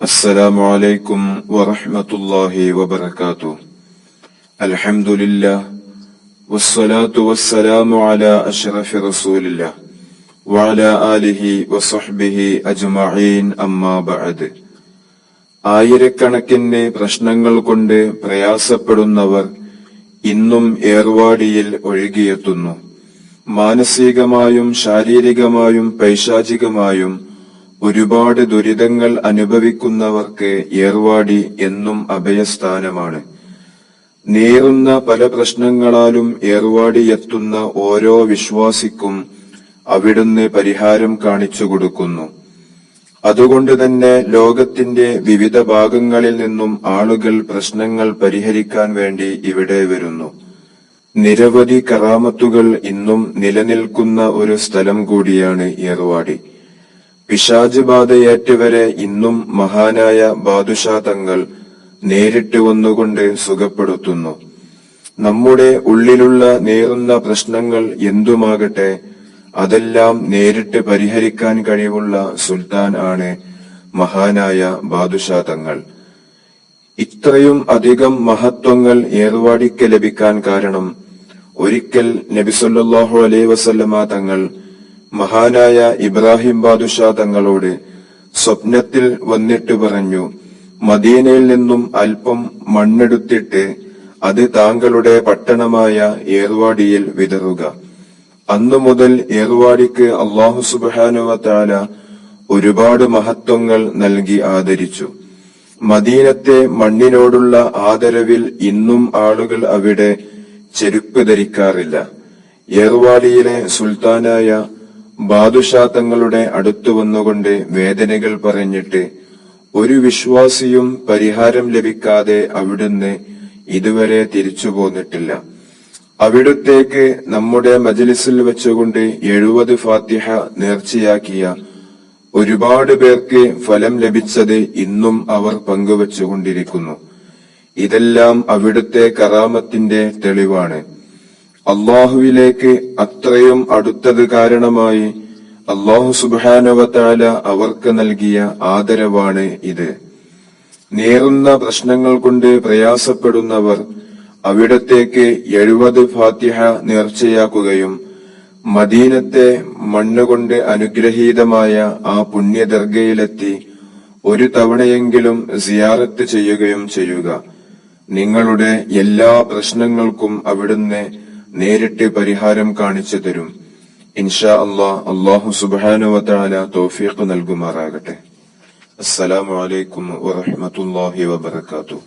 السلام عليكم ورحمة الله وبركاته الحمد لله والصلاة والسلام على أشرف رسول الله وعلى آله وصحبه أجمعين أما بعد ആയിരക്കണക്കിന് പ്രശ്നങ്ങൾ കൊണ്ട് പ്രയാസപ്പെടുന്നവർ ഇന്നും ഏർവാടിയിൽ ഒഴുകിയെത്തുന്നു മാനസികമായും ശാരീരികമായും പൈശാചികമായും ഒരുപാട് ദുരിതങ്ങൾ അനുഭവിക്കുന്നവർക്ക് ഏർവാടി എന്നും അഭയസ്ഥാനമാണ്. നേറുന്ന പല പ്രശ്നങ്ങളാലും ഏർവാടി എത്തുന്ന ഓരോ വിശ്വാസിക്കും അവിടുന്ന് പരിഹാരം കാണിച്ചു കൊടുക്കുന്നു. അതുകൊണ്ട് തന്നെ ലോകത്തിന്റെ വിവിധ ഭാഗങ്ങളിൽ നിന്നും ആളുകൾ പ്രശ്നങ്ങൾ പരിഹരിക്കാൻ വേണ്ടി ഇവിടെ വരുന്നു. നിരവധി കറാമത്തുകൾ ഇന്നും നിലനിൽക്കുന്ന ഒരു സ്ഥലം കൂടിയാണ് ഏർവാടി. പിശാജ് ബാധയേറ്റവരെ ഇന്നും മഹാനായ ബാദുഷാ തങ്ങൾ നേരിട്ട് വന്നുകൊണ്ട് സുഖപ്പെടുത്തുന്നു. നമ്മുടെ ഉള്ളിലുള്ള നേറുന്ന പ്രശ്നങ്ങൾ എന്തുമാകട്ടെ അതെല്ലാം നേരിട്ട് പരിഹരിക്കാൻ കഴിവുള്ള സുൽത്താൻ ആണ് മഹാനായ ബാദുഷാ തങ്ങൾ. ഇത്രയും അധികം മഹത്വങ്ങൾ ഏർവാടിക്ക് ലഭിക്കാൻ കാരണം ഒരിക്കൽ നബിസൊല്ലാഹു അലൈ വസല്ലമ തങ്ങൾ മഹാനായ ഇബ്രാഹിം ബാദുഷാ തങ്ങളോട് സ്വപ്നത്തിൽ വന്നിട്ട് പറഞ്ഞു മദീനയിൽ നിന്നും അല്പം മണ്ണെടുത്തിട്ട് അത് താങ്കളുടെ പട്ടണമായ ഏർവാടിയിൽ വിതറുക. അന്നു മുതൽ ഏർവാടിക്ക് അള്ളാഹു സുബാനുവ താല ഒരുപാട് മഹത്വങ്ങൾ നൽകി ആദരിച്ചു. മദീനത്തെ മണ്ണിനോടുള്ള ആദരവിൽ ഇന്നും ആളുകൾ അവിടെ ചെരുപ്പ് ധരിക്കാറില്ല. ഏർവാടിയിലെ സുൽത്താനായ ബാദുഷാ തങ്ങളുടെ അടുത്തു വന്നുകൊണ്ട് വേദനകൾ പറഞ്ഞിട്ട് ഒരു വിശ്വാസിയും പരിഹാരം ലഭിക്കാതെ അവിടുന്ന് ഇതുവരെ തിരിച്ചു പോന്നിട്ടില്ല. അവിടുത്തേക്ക് നമ്മുടെ മജലിസിൽ വെച്ചുകൊണ്ട് എഴുപത് ഫാത്തിഹ നേർച്ചയാക്കിയ ഒരുപാട് പേർക്ക് ഫലം ലഭിച്ചത് ഇന്നും അവർ പങ്കുവച്ചുകൊണ്ടിരിക്കുന്നു. ഇതെല്ലാം അവിടുത്തെ കറാമത്തിന്റെ തെളിവാണ്. അള്ളാഹുവിലേക്ക് അത്രയും അടുത്തത് കാരണമായി അള്ളാഹു സുബാനവത്താല അവർക്ക് നൽകിയ ആദരവാണ് ഇത്. നേറുന്ന പ്രശ്നങ്ങൾ കൊണ്ട് പ്രയാസപ്പെടുന്നവർ അവിടത്തേക്ക് എഴുപത് ഫാത്തിഹ നേർച്ചയാക്കുകയും മദീനത്തെ മണ്ണുകൊണ്ട് അനുഗ്രഹീതമായ ആ പുണ്യദർഗയിലെത്തി ഒരു തവണയെങ്കിലും സിയാറത്ത് ചെയ്യുകയും ചെയ്യുക. നിങ്ങളുടെ എല്ലാ പ്രശ്നങ്ങൾക്കും അവിടുന്ന് നേരിട്ട് പരിഹാരം കാണിച്ചു തരും. ഇൻഷാ അള്ളാഹ് അള്ളാഹു സുബാനുവല തോഫീഖ് നൽകുമാറാകട്ടെ. അസ്സലാമു അലൈക്കും വറഹമത്തല്ലാഹി വബർക്കാത്തു